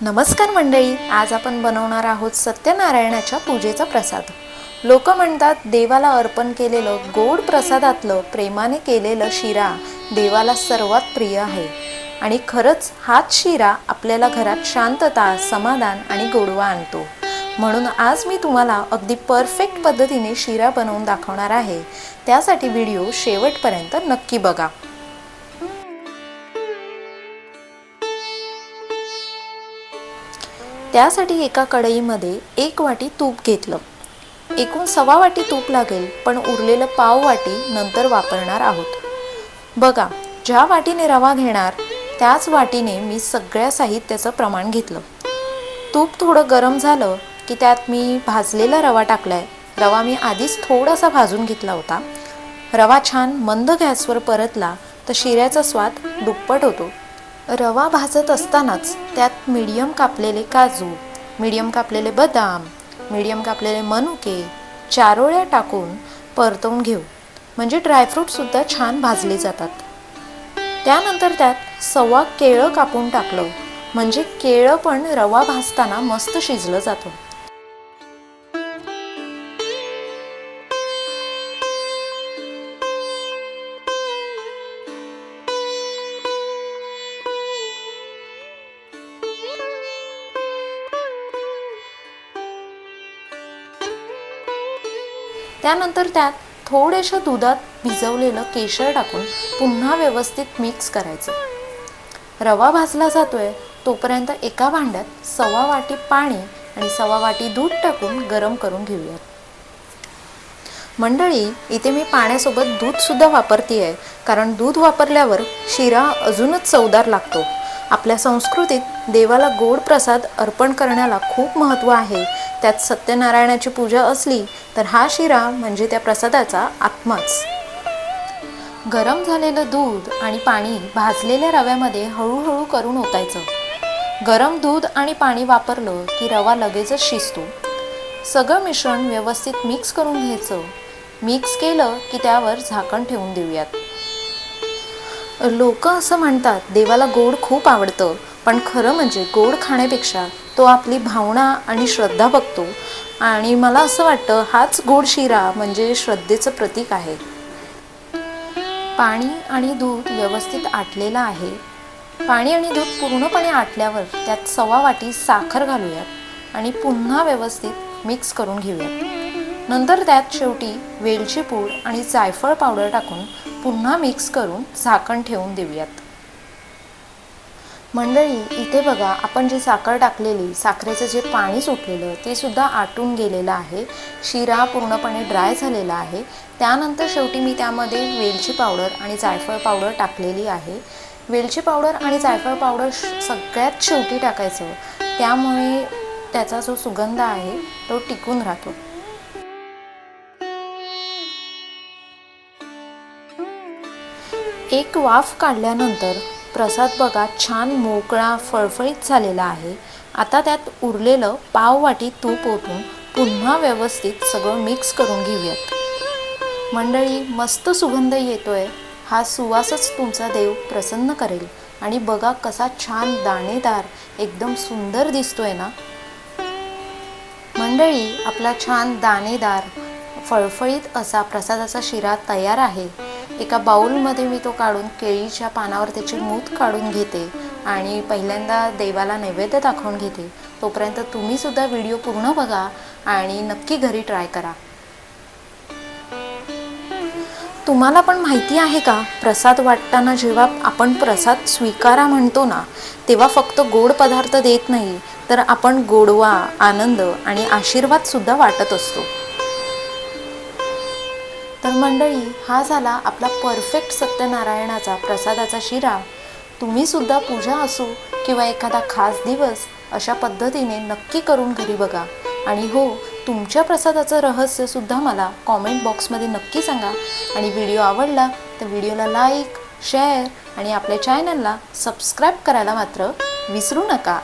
नमस्कार मंडळी आज आपण बनवणार आहोत सत्यनारायणाच्या पूजेचा प्रसाद. लोक म्हणतात देवाला अर्पण केलेलं गोड प्रसादातलं प्रेमाने केलेलं शिरा देवाला सर्वात प्रिय आहे. आणि खरंच हाच शिरा आपल्याला घरात शांतता समाधान आणि गोडवा आणतो. म्हणून आज मी तुम्हाला अगदी परफेक्ट पद्धतीने शिरा बनवून दाखवणार आहे. त्यासाठी व्हिडिओ शेवटपर्यंत नक्की बघा. त्यासाठी एका कढईमध्ये एक वाटी तूप घेतलं. एकूण सव्वा वाटी तूप लागेल पण उरलेलं पाव वाटी नंतर वापरणार आहोत. बघा ज्या वाटीने रवा घेणार त्याच वाटीने मी सगळ्या साहित्याचं प्रमाण घेतलं. तूप थोडं गरम झालं की त्यात मी भाजलेला रवा टाकलाय. रवा मी आधीच थोडासा भाजून घेतला होता. रवा छान मंद गॅसवर परतला तर शिऱ्याचा स्वाद दुप्पट होतो. रवा भाजत असतानाच त्यात मीडियम कापलेले काजू मीडियम कापलेले बदाम मीडियम कापलेले मनुके चारोळ्या टाकून परतवून घेऊ. म्हणजे ड्रायफ्रूटसुद्धा छान भाजले जातात. त्यानंतर त्यात सव्वा केळं कापून टाकलं. म्हणजे केळं पण रवा भाजताना मस्त शिजलं जातं. त्यानंतर त्यात थोड्याशा दुधात भिजवलेलं केशर टाकून पुन्हा व्यवस्थित मिक्स करायचं. रवा भाजला जातोय तोपर्यंत एका भांड्यात सवा वाटी पाणी आणि सवा वाटी दूध टाकून गरम करून घेऊयात. मंडळी इथे मी पाण्यासोबत दूधसुद्धा वापरते आहे कारण दूध वापरल्यावर शिरा अजूनच चवदार लागतो. आपल्या संस्कृतीत देवाला गोड प्रसाद अर्पण करण्याला खूप महत्त्व आहे. त्यात सत्यनारायणाची पूजा असली तर हा शिरा म्हणजे त्या प्रसादाचा आत्माच. गरम झालेलं दूध आणि पाणी भाजलेल्या रव्यामध्ये हळूहळू करून ओतायचं. गरम दूध आणि पाणी वापरलं की रवा लगेचच शिजतो. सगळं मिश्रण व्यवस्थित मिक्स करून घ्यायचं. मिक्स केलं की त्यावर झाकण ठेवून देऊयात. लोक असं म्हणतात देवाला गोड खूप आवडतं. पण खरं म्हणजे गोड खाण्यापेक्षा तो आपली भावना आणि श्रद्धा बघतो. आणि मला असं वाटतं हाच गोड शिरा म्हणजे श्रद्धेचं प्रतीक आहे. पाणी आणि दूध व्यवस्थित आटलेलं आहे. पाणी आणि दूध पूर्णपणे आटल्यावर त्यात सव्वा वाटी साखर घालूयात आणि पुन्हा व्यवस्थित मिक्स करून घेऊयात. नंतर त्यात शेवटी वेलची पूड आणि जायफळ पावडर टाकून पुन्हा मिक्स करून झाकण ठेवून देऊयात. मंडळी इथे बघा आपण जी साखर टाकलेली साखरेचं जे पाणी सुटलेलं ते सुद्धा आटून गेलेलं आहे. शिरा पूर्णपणे ड्राय झालेला आहे. त्यानंतर शेवटी मी त्यामध्ये वेलची पावडर आणि जायफळ पावडर टाकलेली आहे. वेलची पावडर आणि जायफळ पावडर सगळ्यात शेवटी टाकायचं. त्यामुळे त्याचा जो सुगंध आहे तो टिकून राहतो. एक वाफ काढल्यानंतर प्रसाद बघा छान मोकळा फळफळीत झालेला आहे. आता त्यात उरलेलं पाववाटी तूप ओतून पुन्हा व्यवस्थित सगळं मिक्स करून घेऊयात. मंडळी मस्त सुगंध येतोय. हा सुवासच तुमचा देव प्रसन्न करेल. आणि बघा कसा छान दाणेदार एकदम सुंदर दिसतोय ना? मंडळी आपला छान दाणेदार फळफळीत असा प्रसादाचा शिरा तयार आहे. एका बाऊलमध्ये मी तो काढून केळीच्या पानावर त्याची मूत काढून घेते आणि पहिल्यांदा देवाला नैवेद्य दाखवून घेते. तोपर्यंत तुम्ही सुद्धा व्हिडिओ पूर्ण बघा आणि नक्की घरी ट्राय करा. तुम्हाला पण माहिती आहे का? प्रसाद वाटताना जेव्हा आपण प्रसाद स्वीकारा म्हणतो ना तेव्हा फक्त गोड पदार्थ देत नाही तर आपण गोडवा आनंद आणि आशीर्वाद सुद्धा वाटत असतो. तर मंडळी हा झाला आपला परफेक्ट सत्यनारायणाचा प्रसादाचा शिरा. तुम्हीसुद्धा पूजा असो किंवा एखादा खास दिवस अशा पद्धतीने नक्की करून घरी बघा. आणि हो तुमच्या प्रसादाचं रहस्यसुद्धा मला कॉमेंट बॉक्समध्ये नक्की सांगा. आणि व्हिडिओ आवडला तर व्हिडिओला लाईक शेअर आणि आपल्या चॅनलला सबस्क्राईब करायला मात्र विसरू नका.